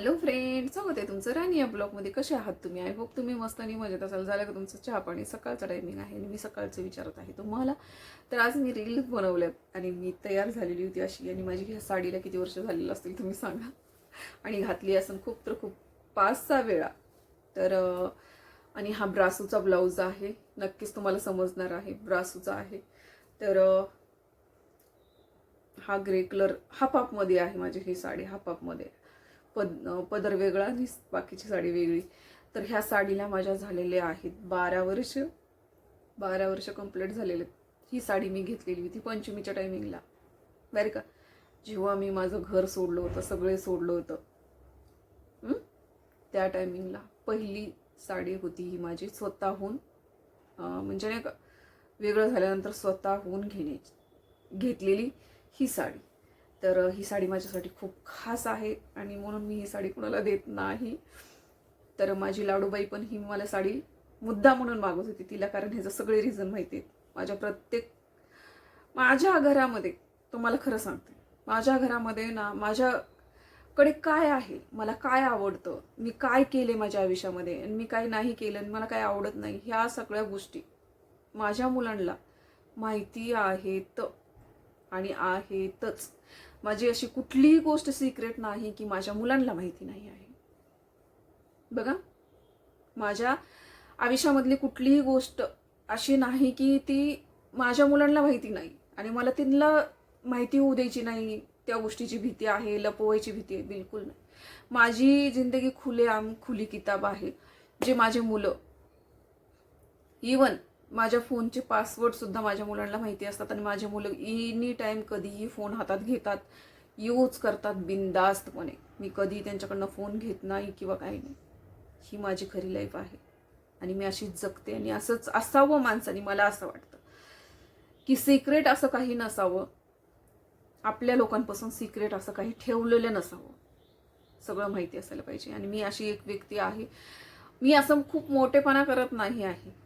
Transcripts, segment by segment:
Hello friend स्वागत आहे तुमचं राणी या ब्लॉगमध्ये. कसे आहात तुम्ही? आय होप तुम्ही मस्त आणि मजेत असाल. झालं का तुमचं चहा पाणी? सकाळचा टायमिंग आहे आणि मी सकाळचं विचारत आहे तुम्हाला. तर आज मी रील बनवल्यात आणि मी तयार झालेली होती अशी. आणि माझी ह्या साडीला किती वर्ष झालेलं असतील तुम्ही सांगा. आणि घातली असून खूप तर खूप. पाच सहा वेळा. तर आणि हा ब्रासूचा ब्लाऊज आहे. नक्कीच तुम्हाला समजणार आहे ब्रासूचा आहे. तर हा ग्रे कलर हापापमध्ये आहे माझी ही साडी हापापमध्ये पद पदर वेगळा आणि बाकीची साडी वेगळी. तर ह्या साडीला माझ्या झालेल्या आहेत बारा वर्ष बारा वर्ष कंप्लीट झालेले आहेत. ही साडी मी घेतलेली होती पंचमीच्या टायमिंगला बरं का? जेव्हा मी माझं घर सोडलं होतं सगळे सोडलं होतं त्या टायमिंगला पहिली साडी होती ही माझी स्वतःहून म्हणजे नाही का वेगळं झाल्यानंतर स्वतःहून घेण्याची घेतलेली ही साडी. तर ही साडी माझ्यासाठी खूप खास आहे आणि म्हणून मी ही साडी कुणाला देत नाही. तर माझी लाडूबाई पण ही मला साडी मुद्दा म्हणून मागत होती. तिला कारण ह्याचं सगळे रिझन माहिती आहेत. माझ्या प्रत्येक माझ्या घरामध्ये तुम्हाला खरं सांगते माझ्या घरामध्ये ना माझ्याकडे काय आहे मला काय आवडतं मी काय केले माझ्या आयुष्यामध्ये आणि मी काय नाही केलं आणि मला काय आवडत नाही ह्या सगळ्या गोष्टी माझ्या मुलांना माहिती आहेत आणि आहेतच. माझी अशी कुठलीही गोष्ट सिक्रेट नाही की माझ्या मुलांना माहिती नाही आहे. बघा माझ्या आयुष्यामधली कुठलीही गोष्ट अशी नाही की ती माझ्या मुलांना माहिती नाही आणि मला तिला माहिती होऊ द्यायची नाही त्या गोष्टीची भीती आहे लपवायची भीती आहे बिलकुल नाही. माझी जिंदगी खुले आम खुली किताब आहे. जे माझे मुलं इवन माझ्या फोनचे पासवर्डसुद्धा माझ्या मुलांना माहिती असतात आणि माझे मुलं एनी टाईम कधीही फोन हातात घेतात यूज करतात बिनदास्तपणे मी कधी त्यांच्याकडनं फोन घेत नाही किंवा काही नाही. ही माझी खरी लाईफ आहे. आणि मी अशीच जगते आणि असंच असावं माणसाने मला असं वाटतं. की सिक्रेट असं काही नसावं. आपल्या लोकांपासून सिक्रेट असं काही ठेवलेलं नसावं. सगळं माहिती असायला पाहिजे. आणि मी अशी एक व्यक्ती आहे. मी असं खूप मोठेपणा करत नाही आहे.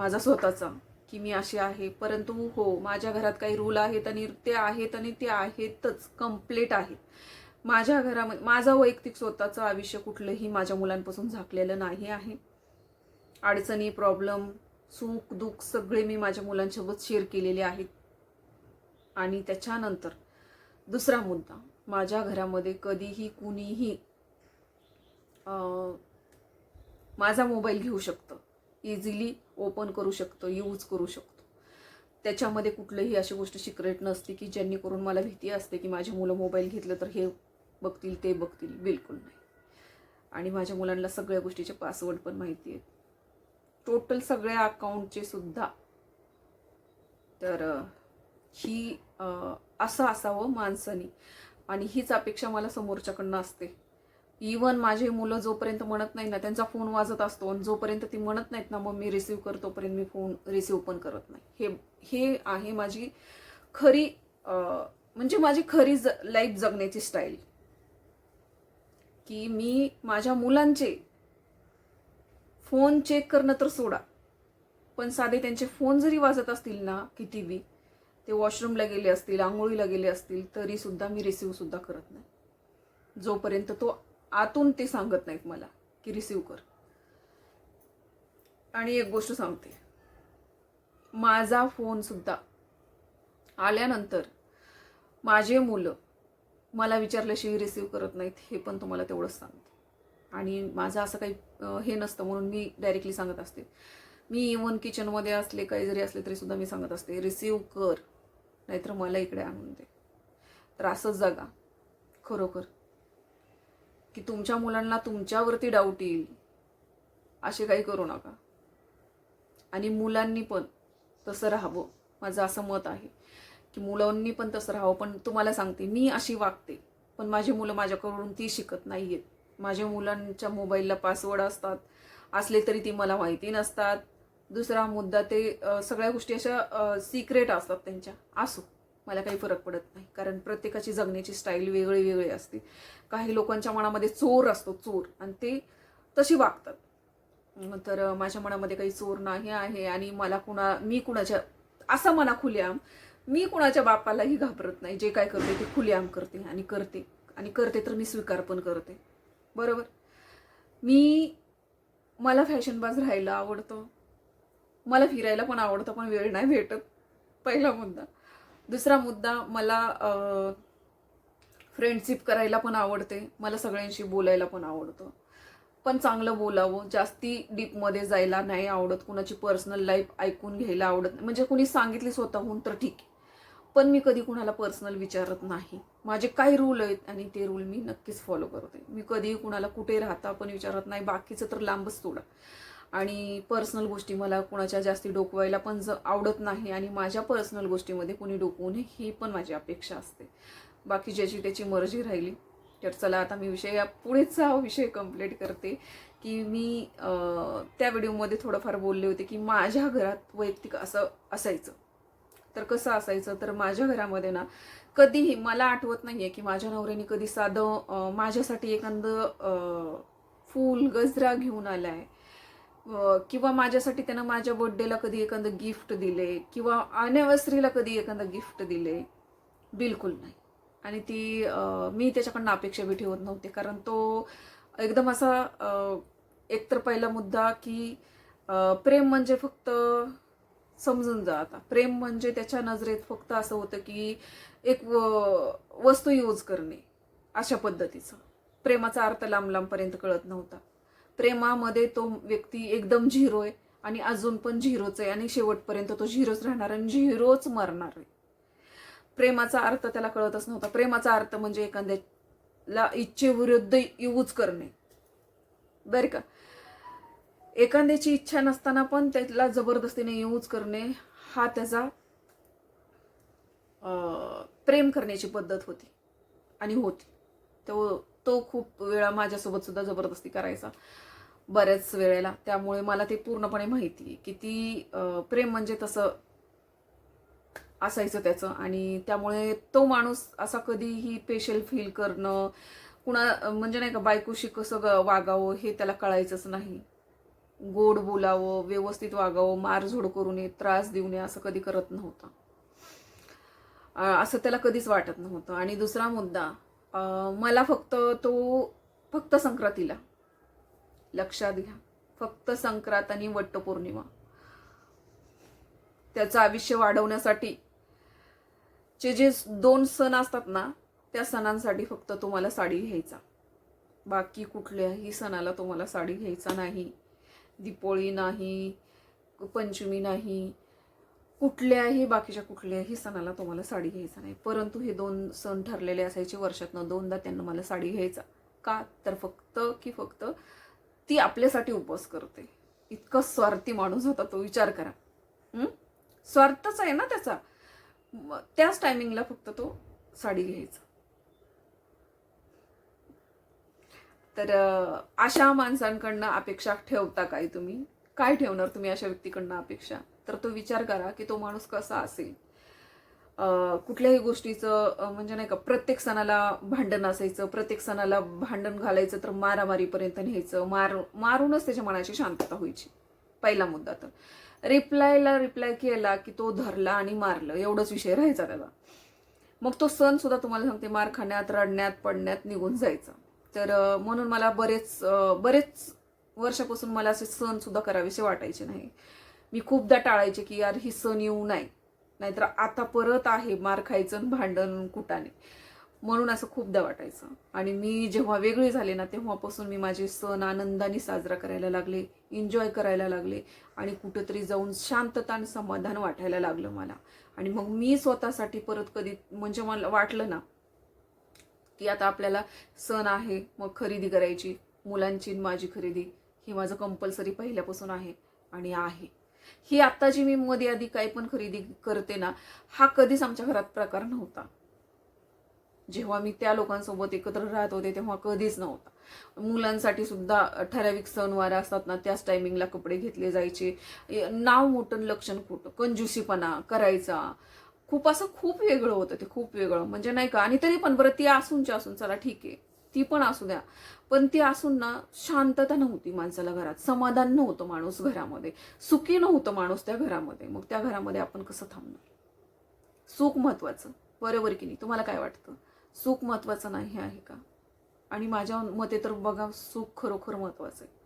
माझा स्वतःचा की मी अशी आहे. परंतु हो माझ्या घरात काही रूल आहेत आणि ते आहेत आणि ते आहेतच कंप्लीट आहेत माझ्या घरामध्ये माझं वैयक्तिक स्वतःचं आयुष्य कुठलंही माझ्या मुलांपासून झाकलेलं नाही आहे. अडचणी प्रॉब्लेम सुख दुःख सगळे मी माझ्या मुलांसोबत शेअर केलेले आहेत. आणि त्याच्यानंतर दुसरा मुद्दा माझ्या घरामध्ये कधीही कुणीही माझा मोबाईल घेऊ शकतं. इझिली ओपन करू शकतो यूज करू शकतो. त्याच्यामध्ये कुठलंही अशी गोष्ट सिक्रेट नसते की ज्यांनी करून मला भीती असते की माझी मुलं मोबाईल घेतलं तर हे बघतील ते बघतील. बिलकुल नाही. आणि माझ्या मुलांना सगळ्या गोष्टीचे पासवर्ड पण माहिती आहेत. टोटल सगळ्या अकाउंटचे सुद्धा. तर ही असं असावं माणसानी. आणि हीच अपेक्षा मला समोरच्याकडनं असते. इवन माझे मुलं जोपर्यंत म्हणत नाही ना त्यांचा फोन वाजत असतो आणि जोपर्यंत ती म्हणत नाहीत ना मग मी रिसिव्ह करतोपर्यंत मी फोन रिसिव्ह पण करत नाही. हे हे आहे माझी खरी म्हणजे माझी खरी ज लाईफ जगण्याची स्टाईल की मी माझ्या मुलांचे फोन चेक करणं तर सोडा पण साधे त्यांचे फोन जरी वाजत असतील ना किती बी ते वॉशरूमला गेले असतील आंघोळीला गेले असतील तरीसुद्धा मी रिसिव्ह सुद्धा करत नाही. जोपर्यंत तो आतून ते सांगत नाहीत मला की रिसीव कर. आणि एक गोष्ट सांगते. माझा फोनसुद्धा आल्यानंतर माझे मुलं मला विचारल्याशिवाय रिसीव करत नाहीत हे पण तुम्हाला तेवढंच सांगते. आणि माझं असं काही हे नसतं म्हणून मी डायरेक्टली सांगत असते. मी इवन किचनमध्ये असले काही जरी असले तरीसुद्धा मी सांगत असते रिसीव कर नाहीतर मला इकडे आणून दे. तर असंच जगा. खरोखर. की तुमच्या मुलांना तुमच्यावरती डाऊट येईल. असे काही करू नका. आणि मुलांनी पण तसं राहावं. माझं असं मत आहे की मुलांनी पण तसं राहावं. पण तुम्हाला सांगते मी अशी वागते. पण माझी मुलं माझ्याकडून ती शिकत नाही आहेत माझ्या मुलांच्या मोबाईलला पासवर्ड असतात. असले तरी ती मला माहिती नसतात. दुसरा मुद्दा ते सगळ्या गोष्टी अशा सिक्रेट असतात त्यांच्या. असो. मला काही फरक पडत नाही. कारण प्रत्येकाची जगण्याची स्टाईल वेगळी वेगळी असते. काही लोकांच्या मनामध्ये चोर असतो चोर. आणि ते तशी वागतात. तर माझ्या मनामध्ये काही चोर नाही आहे आणि मला कुणा मी कुणाच्या असं मना खुलेआम मी कुणाच्या बापालाही घाबरत नाही. जे काय करते ते खुलेआम करते आणि करते. आणि करते तर मी स्वीकार पण करते. बरोबर? मी मला फॅशनबाज राहायला आवडतं. मला फिरायला पण आवडतं पण वेळ नाही भेटत. पहिला मुद्दा. दुसरा मुद्दा मला फ्रेंडशिप करायला पण आवडते. मला सगळ्यांशी बोलायला पण आवडतं. पण चांगलं बोलावं जास्ती डीपमध्ये जायला नाही आवडत. कुणाची पर्सनल लाईफ ऐकून घ्यायला आवडत नाही. म्हणजे कुणी सांगितली स्वतःहून तर ठीक आहे. पण मी कधी कुणाला पर्सनल विचारत नाही. माझे काही रूल आहेत आणि ते रूल मी नक्कीच फॉलो करते. मी कधीही कुणाला कुठे राहता पण विचारत नाही. बाकीचं तर लांबच सोडा. आणि पर्सनल गोष्टी मला कुणाच्या जास्ती डोकवायला पण ज आवडत नाही आणि माझ्या पर्सनल गोष्टीमध्ये कुणी डोकवू नये ही पण माझी अपेक्षा असते. बाकी ज्याची त्याची मर्जी राहिली तर चला आता मी विषय या पुढेचा हा विषय कंप्लीट करते की मी त्या व्हिडिओमध्ये थोडंफार बोलले होते की माझ्या घरात वैयक्तिक असं असायचं. तर कसं असायचं? तर माझ्या घरामध्ये ना कधीही मला आठवत नाही आहे की माझ्या नवऱ्याने कधी साधं माझ्यासाठी एखादं फूल गजरा घेऊन आला आहे किंवा माझ्यासाठी त्यानं माझ्या बर्थडेला कधी एखादं गिफ्ट दिले किंवा अॅनिव्हर्सरीला कधी एखादं गिफ्ट दिले बिलकुल नाही. आणि ती मी त्याच्याकडनं अपेक्षा बी ठेवत नव्हते कारण तो एकदम असा एकतर पहिला मुद्दा की प्रेम म्हणजे फक्त समजून जा आता. प्रेम म्हणजे त्याच्या नजरेत फक्त असं होतं की एक व- वस्तू यूज करणे अशा पद्धतीचं. प्रेमाचा अर्थ लांब लांबपर्यंत कळत नव्हता. प्रेमामध्ये तो व्यक्ती एकदम झिरो आहे आणि अजून पण झिरोच आहे आणि शेवटपर्यंत तो झिरोच राहणार आणि झिरोच मरणार आहे. प्रेमाचा अर्थ त्याला कळतच नव्हता. प्रेमाचा अर्थ म्हणजे एखाद्याला इच्छेविरुद्ध यूज करणे. बरं का? एखाद्याची इच्छा नसताना पण त्याला जबरदस्तीने यूज करणे हा त्याचा प्रेम करण्याची पद्धत होती आणि होती. तो तो खूप वेळा माझ्यासोबत सुद्धा जबरदस्ती करायचा. बऱ्याच वेळेला. त्यामुळे मला ते पूर्णपणे माहिती आहे. की ती प्रेम म्हणजे तसं असायचं त्याचं. आणि त्यामुळे तो माणूस असा कधीही स्पेशल फील करणं कुणा म्हणजे नाही का बायकोशी कसं ग- वागावं हे त्याला कळायचंच नाही. गोड बोलावं व्यवस्थित वागावं मारझोड करू नये त्रास देऊ नये असं कधी करत नव्हतं. असं त्याला कधीच वाटत नव्हतं. आणि दुसरा मुद्दा मला फक्त तो फक्त संक्रांतीला. लक्षात घ्या. फक्त संक्रांत आणि वट्टपौर्णिमा त्याचं आयुष्य वाढवण्यासाठी चे जे दोन सण असतात ना त्या सणांसाठी फक्त तुम्हाला साडी घ्यायचा. बाकी कुठल्याही सणाला तुम्हाला साडी घ्यायचा नाही. दिपोळी नाही पंचमी नाही कुठल्याही बाकीच्या कुठल्याही सणाला तुम्हाला साडी घ्यायचा नाही. परंतु हे दोन सण ठरलेले असायचे वर्षातनं दोनदा त्यांना मला साडी घ्यायचा. का? तर फक्त की फक्त ती आपल्यासाठी उपवास करते. इतकं स्वार्थी माणूस होता तो विचार करा. स्वार्थच आहे ना त्याचा. त्याच टायमिंगला फक्त तो साडी घ्यायचा. तर अशा माणसांकडनं अपेक्षा ठेवता काय तुम्ही? काय ठेवणार तुम्ही अशा व्यक्तीकडनं अपेक्षा? तर तो विचार करा की तो माणूस कसा असेल? कुठल्याही गोष्टीचं म्हणजे नाही का प्रत्येक सणाला भांडण असायचं प्रत्येक सणाला भांडण घालायचं तर मारामारीपर्यंत न्यायचं मार मारूनच त्याच्या मनाची शांतता व्हायची पहिला मुद्दा तर. रिप्लायला रिप्लाय केला की तो धरला आणि मारलं एवढंच विषय राहायचा त्याला मग तो सण सुद्धा तुम्हाला सांगते मार खाण्यात रडण्यात पडण्यात निघून जायचा. तर म्हणून मला बरेच बरेच वर्षापासून मला असे सण सुद्धा करावेसे वाटायचे नाही. मी खूपदा टाळायचे की यार ही सण येऊ नाही. नाहीतर आता परत आहे मार खायचं आणि भांडण कुटाने. म्हणून असं खूपदा वाटायचं. आणि मी जेव्हा वेगळी झाले ना तेव्हापासून मी माझे सण आनंदाने साजरा करायला लागले एन्जॉय करायला लागले आणि कुठंतरी जाऊन शांतता आणि समाधान वाटायला लागलं मला. आणि मग मी स्वतःसाठी परत कधी म्हणजे मला वाटलं ना की आता आपल्याला सण आहे मग खरेदी करायची मुलांची माझी खरेदी ही माझं कंपल्सरी पहिल्यापासून आहे आणि आहे. ही आता जी मी मध्ये आधी काही पण खरेदी करते ना हा कधीच आमच्या घरात प्रकार नव्हता. जेव्हा मी त्या लोकांसोबत एकत्र राहत होते तेव्हा कधीच नव्हता. मुलांसाठी सुद्धा ठराविक सणवार असतात ना त्याच टायमिंगला कपडे घेतले जायचे. नाव मोठं लक्षण खोटं कंजुसीपणा करायचा. खूप असं खूप वेगळं होतं ते खूप वेगळं. म्हणजे नाही का? आणि तरी पण बरं ती असूनच्या असून चला ठीक आहे. ती पण असू द्या. पण ती असून ना शांतता नव्हती माणसाला घरात. समाधान नव्हतं माणूस घरामध्ये. सुखी नव्हतं माणूस त्या घरामध्ये. मग त्या घरामध्ये आपण कसं थांबणार? सुख महत्वाचं. बरोबर की नाही? तुम्हाला काय वाटतं? सुख महत्वाचं नाही आहे का? आणि माझ्या मते तर बघा सुख खरोखर महत्वाचं आहे.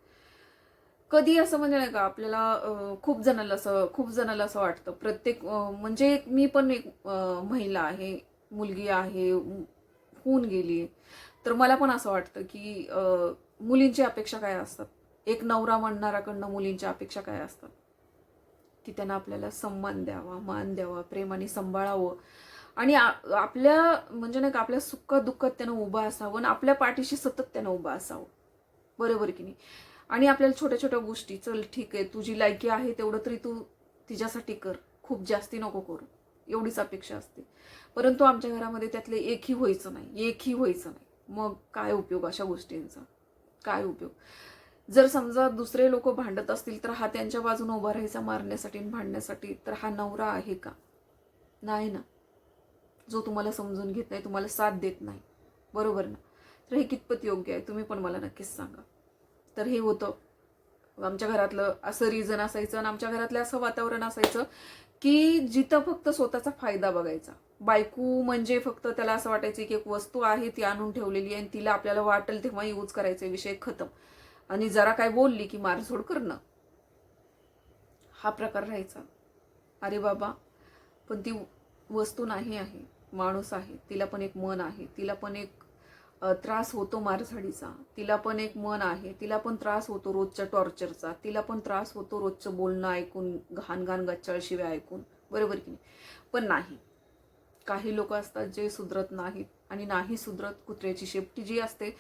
कधी असं म्हणजे नाही का आपल्याला खूप जणाला असं खूप जणाला असं वाटतं. प्रत्येक म्हणजे मी पण एक महिला आहे मुलगी आहे होऊन गेली तर मला पण असं वाटतं की मुलींची अपेक्षा काय असतात? एक नवरा म्हणणाराकडनं मुलींच्या अपेक्षा काय असतात? की त्यांना आपल्याला सन्मान द्यावा मान द्यावा प्रेमाने सांभाळावं. आणि आपल्या म्हणजे नाही का आपल्या सुख दुःखात त्यानं उभं असावं आणि आपल्या पाठीशी सतत त्यानं उभं असावं. बरोबर की नाही? आणि आपल्याला छोट्या छोट्या गोष्टी चल ठीक आहे तुझी लायकी आहे तेवढं तरी तू तिच्यासाठी कर. खूप जास्ती नको करू. एवढीच अपेक्षा असते. परंतु आमच्या घरामध्ये त्यातले एकही व्हायचं नाही. एकही व्हायचं नाही. मग काय उपयोग अशा गोष्टींचा? काय उपयोग? जर समजा दुसरे लोक भांडत असतील तर हा त्यांच्या बाजूने उभा राहायचा मारण्यासाठी आणि भांडण्यासाठी तर हा नवरा आहे का? नाही ना. जो तुम्हाला समजून घेत नाही तुम्हाला साथ देत नाही. बरोबर ना? तर हे कितपत योग्य आहे? तुम्ही पण मला नक्कीच सांगा. तर हे होतं. आमच्या घरातलं असं रिझन असायचं आणि आमच्या घरातलं असं वातावरण असायचं की जिथं फक्त स्वतःचा फायदा बघायचा. बायको म्हणजे फक्त त्याला असं वाटायचं की एक वस्तू आहे ती आणून ठेवलेली आहे आणि तिला आपल्याला वाटेल तेव्हा यूज करायचे विषय खतम. आणि जरा काय बोलली की मारझोड करणं. हा प्रकार राहायचा. अरे बाबा पण ती वस्तू नाही आहे माणूस आहे तिला पण एक मन आहे तिला पण एक त्रास होतो मारझाडीचा. तिला पण एक मन आहे. तिला पण त्रास होतो रोजच्या टॉर्चरचा. तिला पण त्रास होतो रोजचं बोलणं ऐकून घाण घाण गच्चाळ शिव्या ऐकून. बरोबर की नाही? पण नाही. काही लोक असतात जे सुधरत नाहीत आणि नाही सुधरत कुत्र्याची शेपटी जी असते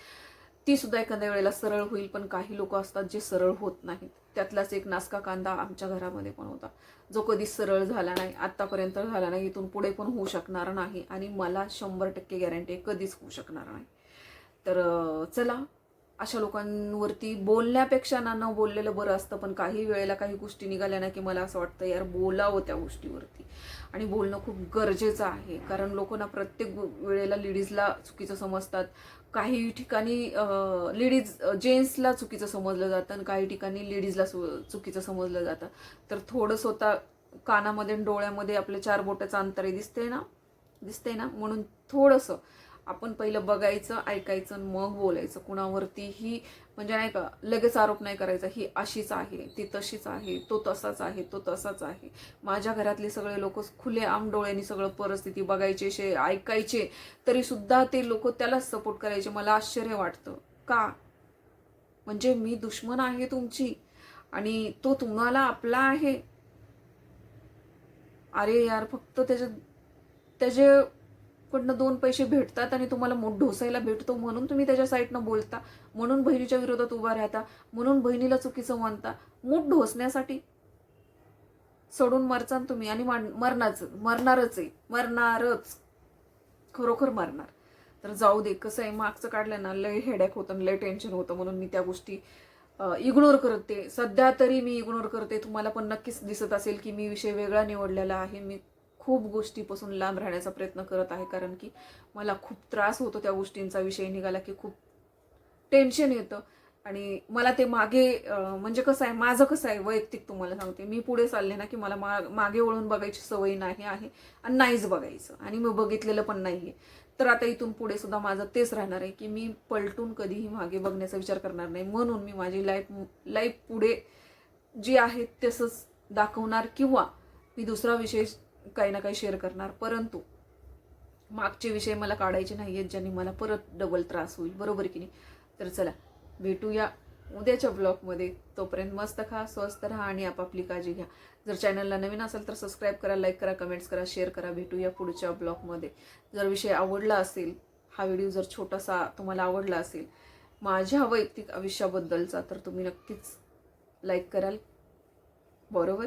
ती सुद्धा एखाद्या वेळेला सरळ होईल पण काही लोक असतात जे सरळ होत नाहीत. त्यातलाच एक नासका कांदा आमच्या घरामध्ये पण होता. जो कधीच सरळ झाला नाही आत्तापर्यंत झाला नाही इथून पुढे पण होऊ शकणार नाही आणि मला शंभर टक्के गॅरंटी कधीच होऊ शकणार नाही. तर चला. अशा लोकांवरती बोलण्यापेक्षा ना न बोललेलं बरं असतं पण काही वेळेला काही गोष्टी निघाल्या ना की मला असं वाटतं यार बोलावं त्या गोष्टीवरती. आणि बोलणं खूप गरजेचं आहे. कारण लोक ना प्रत्येक वेळेला लेडीजला चुकीचं समजतात. काही ठिकाणी लेडीज जेंट्सला चुकीचं समजलं जातं आणि काही ठिकाणी लेडीजला चुकीचं समजलं जातं. तर थोडं स्वतः कानामध्ये आणि डोळ्यामध्ये आपल्या चार बोटाचं अंतर आहे दिसते ना? दिसते ना? म्हणून थोडंसं आपण पहिलं बघायचं ऐकायचं आणि मग बोलायचं. कुणावरतीही म्हणजे नाही का लगेच आरोप नाही करायचा ही अशीच आहे ती तशीच आहे तो तसाच आहे तो तसाच आहे. माझ्या घरातले सगळे लोक खुले आम डोळ्यांनी सगळं परिस्थिती बघायचे शे ऐकायचे तरीसुद्धा ते लोक त्यालाच सपोर्ट करायचे. मला आश्चर्य वाटतं. का? म्हणजे मी दुश्मन आहे तुमची आणि तो तुम्हाला आपला आहे. अरे यार फक्त त्याच्या त्याच्याकडनं दोन पैसे भेटतात आणि तुम्हाला मोठ ढोसायला भेटतो म्हणून तुम्ही त्याच्या साईडनं बोलता. म्हणून बहिणीच्या विरोधात उभा राहता. म्हणून बहिणीला चुकीचं म्हणता. मूठ ढोसण्यासाठी सोडून मरचान तुम्ही आणि मरणारच मरणारच आहे. मरणारच. खरोखर मरणार. तर जाऊ दे कसं आहे मागचं काढलं ना लय हेडॅक होतं लय टेन्शन होतं म्हणून मी त्या गोष्टी इग्नोर करते सध्या तरी मी इग्नोर करते. तुम्हाला पण नक्कीच दिसत असेल की मी विषय वेगळा निवडलेला आहे. मी खूप गोष्टीपासून लांब राहण्याचा प्रयत्न करत आहे कारण की मला खूप त्रास होतो त्या गोष्टींचा विषय निघाला की खूप टेन्शन येतं. आणि मला ते मागे म्हणजे कसं आहे माझं कसं आहे वैयक्तिक तुम्हाला सांगते. मी पुढे चालले ना की मला मा मागे वळून बघायची सवय नाही आहे आणि नाहीच बघायचं. आणि मी बघितलेलं पण नाही आहे तर आता इथून पुढे सुद्धा माझं तेच राहणार आहे की मी पलटून कधीही मागे बघण्याचा विचार करणार नाही. म्हणून मी माझी लाईफ लाईफ पुढे जी आहे तसंच दाखवणार किंवा मी दुसरा विषय काही ना काही शेअर करणार. परंतु मागचे विषय मला काढायचे नाही आहेत ज्यांनी मला परत डबल त्रास होईल. बरोबर की नाही? तर चला भेटूया उद्याच्या ब्लॉगमध्ये तोपर्यंत मस्त खा स्वस्त राहा आणि आपापली काळजी घ्या. जर चॅनलला नवीन असेल तर सबस्क्राईब करा लाईक करा कमेंट्स करा शेअर करा. भेटूया पुढच्या ब्लॉगमध्ये जर विषय आवडला असेल हा व्हिडिओ जर छोटासा तुम्हाला आवडला असेल माझ्या वैयक्तिक आयुष्याबद्दलचा तर तुम्ही नक्कीच लाईक कराल. बरोबर?